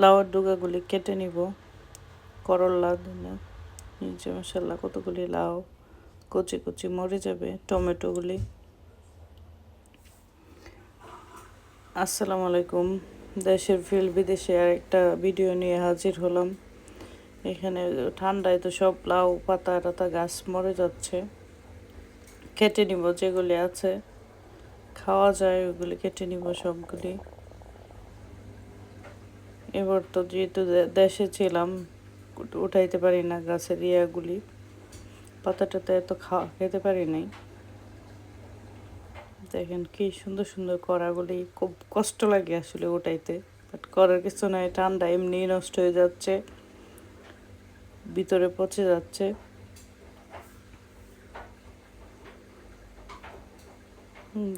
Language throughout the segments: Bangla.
লাউয়ের ডুগাগুলি কেটে নিব। করল্লা নিচে মশাল্লা কতগুলি লাউ, কচি কচি মরে যাবে, টমেটোগুলি। আসসালামু আলাইকুম। দেশের ফিল বিদেশে একটা ভিডিও নিয়ে হাজির হলাম। এখানে ঠান্ডায় তো সব লাউ, পাতা টাতা গাছ মরে যাচ্ছে। কেটে নিব যেগুলি আছে। খাওয়া যায়, ওগুলি কেটে নিব সবগুলি। এবার তো যেহেতু দেশে ছিলাম উঠাইতে পারি না গাছের ইয়াগুলি। পাতাটাতে এত খাওয়া খেতে পারি নাই। দেখেন কি সুন্দর সুন্দর করাগুলি খুব কষ্ট লাগে আসলে উঠাইতে। বাট করার কিছু নাই, ঠান্ডা এমনি নষ্ট হয়ে যাচ্ছে, ভিতরে পচে যাচ্ছে।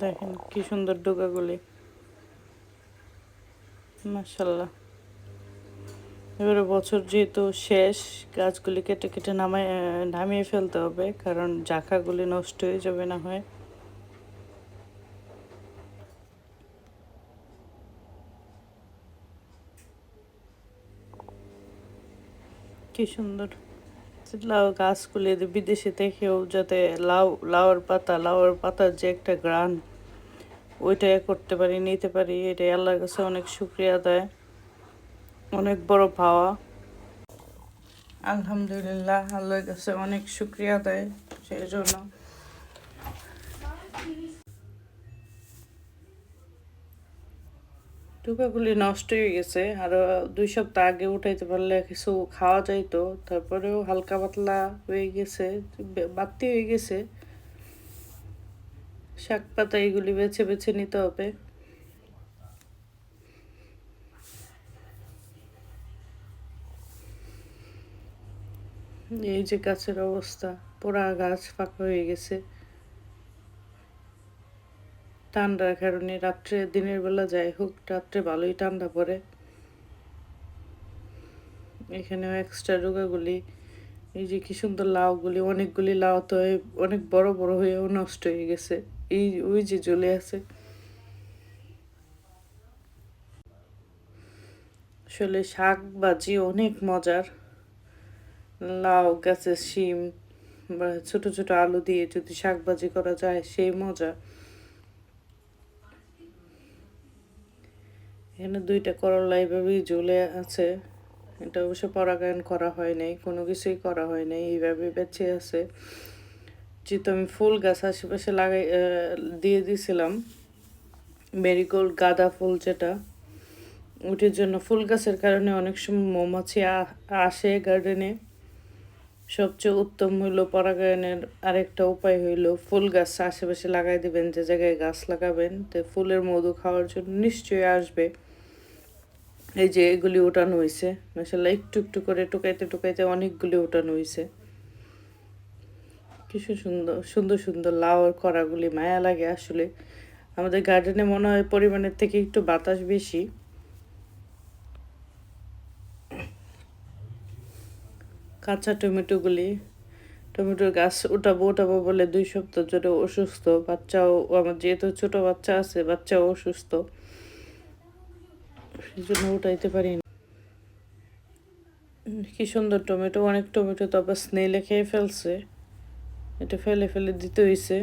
দেখেন কি সুন্দর ডোকাগুলি মাসাল্লাহ এবারে বছর যেহেতু শেষ, গাছগুলি কেটে কেটে নামায় নামিয়ে ফেলতে হবে, কারণ জাখাগুলি নষ্ট হয়ে যাবে না হয়। কি সুন্দর। লাউ গাছগুলি বিদেশে থেকেও যাতে লাউ, লাউর পাতা, লাউর পাতার যে একটা গ্রান ওইটা করতে পারি, নিতে পারি এটা আল্লাহর কাছে অনেক শুক্রিয়া দেয় অনেক বড় পাওয়া। আলহামদুলিল্লাহ, আল্লাহর কাছে অনেক শুক্রিয়া দেয় সেই জন্য। টুকাগুলি নষ্ট হয়ে গেছে, আরও দুই সপ্তাহ আগে উঠাইতে পারলে কিছু খাওয়া যাইতো, তারপরেও হালকা পাতলা হয়ে গেছে বাড়তি হয়ে গেছে। শাক পাতা এগুলি বেছে বেছে নিতে হবে। এই যে গাছের অবস্থা, পোড়া গাছ ফাঁকা হয়ে গেছে। ঠান্ডার কারণে রাত্রে, দিনের বেলা যাই হোক, রাত্রে ভালোই ঠান্ডা পড়ে। এখানেও এক্সট্রা রোগাগুলি, এই যে কি সুন্দর লাউগুলি, অনেকগুলি লাউ তো অনেক বড় বড় হয়েও নষ্ট হয়ে গেছে। এই, ওই যে জ্বলে আছে। আসলে শাক বাজি অনেক মজার। লাউ গাছের শিম বা ছোট ছোট আলু দিয়ে যদি শাক ভাজি করা যায়, সেই মজা। এখানে দুইটা করলা এইভাবেই ঝুলে আছে। এটা অবশ্য পরাগায়ন করা হয় নাই, কোনো কিছুই করা হয় নাই, এইভাবে বেঁচে আছে। যেহেতু আমি ফুল গাছ আশেপাশে লাগাই দিয়ে দিয়েছিলাম মেরিগোল্ড গাঁদা ফুল যেটা, ওটির জন্য ফুল গাছের কারণে অনেক সময় মৌমাছি আসে গার্ডেনে সবচেয়ে উত্তম হইল পরাগায়নের আরেকটা উপায় হইল ফুল গাছ আশেপাশে লাগাই দেবেন, যে জায়গায় গাছ লাগাবেন, তো ফুলের মধু খাওয়ার জন্য নিশ্চয়ই আসবে। এই যে এগুলি উঠানো হয়েছে মাসাল্লাহ একটু একটু করে টুকাইতে টুকাইতে অনেকগুলি উঠানো হয়েছে কিছু সুন্দর সুন্দর সুন্দর লাউর করাগুলি মায়া লাগে আসলে। আমাদের গার্ডেনে মনে হয় পরিমাণের থেকে একটু বাতাস বেশি। কাঁচা টমেটোগুলি, টমেটোর গাছ উঠাবো উঠাবো বলে দুই সপ্তাহ ধরে অসুস্থ। বাচ্চাও, আমার যেহেতু ছোট বাচ্চা আছে, বাচ্চাও অসুস্থ। সেই জন্য উঠাইতে পারি না। কি সুন্দর টমেটো, অনেক টমেটো তো আবার স্নেলে খেয়ে ফেলছে। এটা ফেলে ফেলে দিতে হয়েছে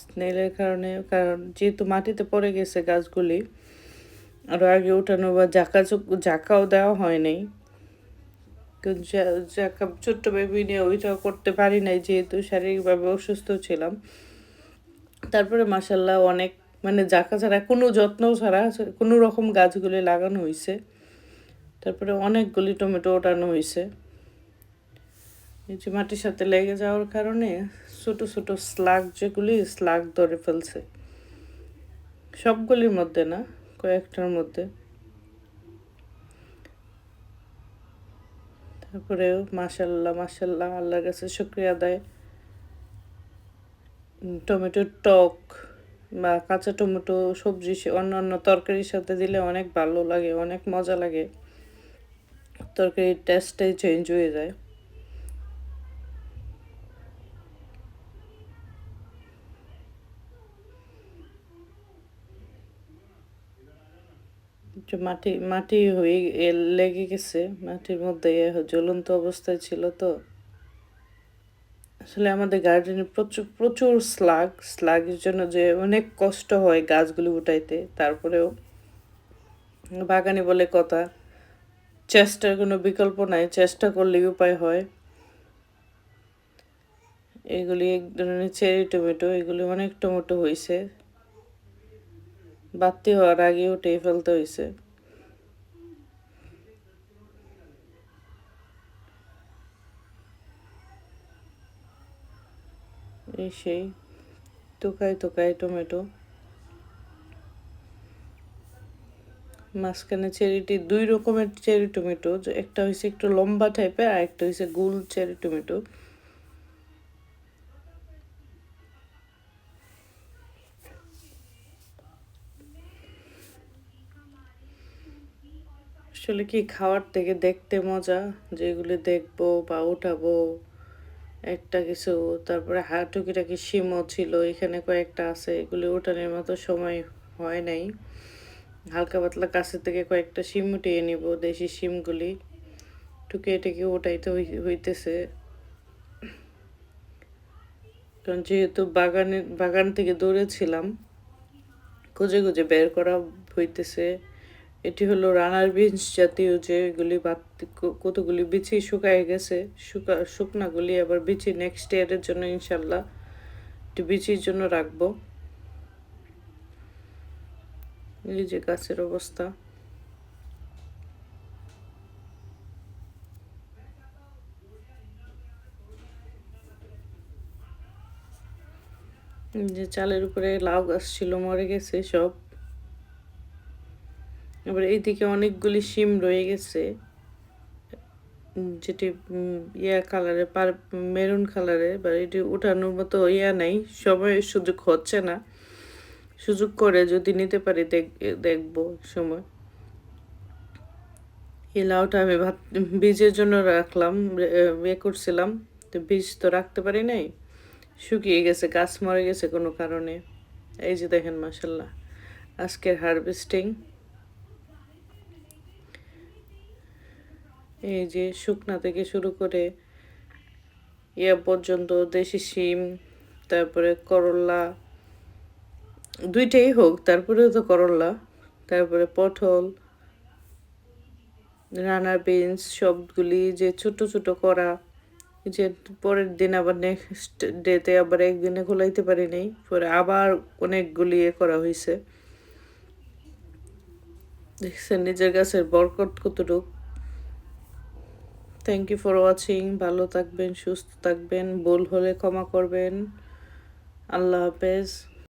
স্নেলের কারণে, কারণ যেহেতু মাটিতে পড়ে গেছে গাছগুলি আরও আগে উঠানো বা জাকা জাকাও দেওয়া হয় নাই। ছোট্ট বেবি নিয়ে ওইটা করতে পারি নাই, যেহেতু শারীরিকভাবে অসুস্থ ছিলাম। তারপরে মাসাল্লাহ অনেক মানে জাকা ছাড়া, কোনো যত্ন ছাড়া কোনো রকম গাছগুলি লাগানো হয়েছে তারপরে অনেকগুলি টমেটো ওঠানো হয়েছে এই যে মাটির সাথে লেগে যাওয়ার কারণে ছোট ছোট স্লাগ যেগুলি, স্লাগ ধরে ফেলছে। সবগুলির মধ্যে না, কয়েকটার মধ্যে। তারপরে মাসাল্লাহ মাসাল্লাহ আল্লাহর কাছে শুক্রিয়া দেয় টমেটোর টক বা কাঁচা টমেটো, সবজি অন্য অন্য তরকারির সাথে দিলে অনেক ভালো লাগে, অনেক মজা লাগে। তরকারির টেস্টটাই চেঞ্জ হয়ে যায়। মাটি মাটি হয়ে লেগে গেছে। মাটির মধ্যে জ্বলন্ত অবস্থায় ছিল তো। আসলে আমাদের গার্ডেনে প্রচুর প্রচুর স্লাগ স্লাগের জন্য যে অনেক কষ্ট হয় গাছগুলি উঠাইতে। তারপরেও বাগানে বলে কথা, চেষ্টার কোনো বিকল্প নাই, চেষ্টা করলেই উপায় হয়। এগুলি এক ধরনের চেরি টমেটো এগুলি অনেক টমেটো হয়েছে বাড়তি হওয়ার আগে উঠে ফেলতে হয়েছে এই সেই তোকায় তোকায় টমেটো। মাঝখানে চেরিটি, দুই রকমের চেরি টমেটো একটা হয়েছে একটু লম্বা টাইপের আর একটা হয়েছে গোল চেরি টমেটো। আসলে কি খাওয়ার থেকে দেখতে মজা? যেগুলি দেখব বা উঠাবো, একটা কিছু, তারপরে হাটুকিটাকি শিমও ছিল, এখানে কয়েকটা আছে, এগুলি ওঠানোর মতো সময় হয় নাই। হালকা পাতলা কাছের থেকে কয়েকটা শিম উঠিয়ে নিব, দেশি শিমগুলি টুকে টেকে ওটাইতে হইতেছে। কারণ যেহেতু বাগানে বাগান থেকে দৌড়েছিলাম খুঁজে খুঁজে বের করা হইতেছে। এটি হলো রানার বিনস জাতীয় যে এগুলি কতগুলি বিচি শুকায় গেছে, শুকা শুকনাগুলি আবার বিচি নেক্সট ইয়ারের জন্য ইনশাল্লাহ একটু বিচির জন্য রাখব। এই যে গাছের অবস্থা। যে চালের উপরে লাউ গাছ ছিল, মরে গেছে সব। এবার এইদিকে অনেকগুলি সিম রয়ে গেছে, যেটি ইয়া কালারে পার মেরুন কালারে বা এটি উঠানোর মতো ইয়া নাই, সময় সুযোগ হচ্ছে না। সুযোগ করে যদি নিতে পারি দেখব সময়। এই লাউটা আমি ভাত বীজের জন্য রাখলাম ইয়ে করছিলাম, তো বীজ তো রাখতে পারি নাই। শুকিয়ে গেছে, গাছ মরে গেছে কোনো কারণে। এই যে দেখেন মাসাল্লাহ আজকের হারভেস্টিং এই যে শুকনা থেকে শুরু করে ইয়া পর্যন্ত, দেশি শিম, তারপরে করলা, দুইটাই হোক, তারপরেও তো করলা, তারপরে পটল, রানার বিনস, সবগুলি যে ছোট ছোট করা যে পরের দিন আবার নেক্সট ডেতে আবার একদিনে খোলাইতে পারি নাই পরে আবার অনেকগুলি এ করা হয়েছে দেখছেন, নিজের গাছের বরকট কতটুক। থ্যাংক ইউ ফর ওয়াচিং ভালো থাকবেন সুস্থ থাকবেন ভুল হলে ক্ষমা করবেন। আল্লাহ হাফেজ।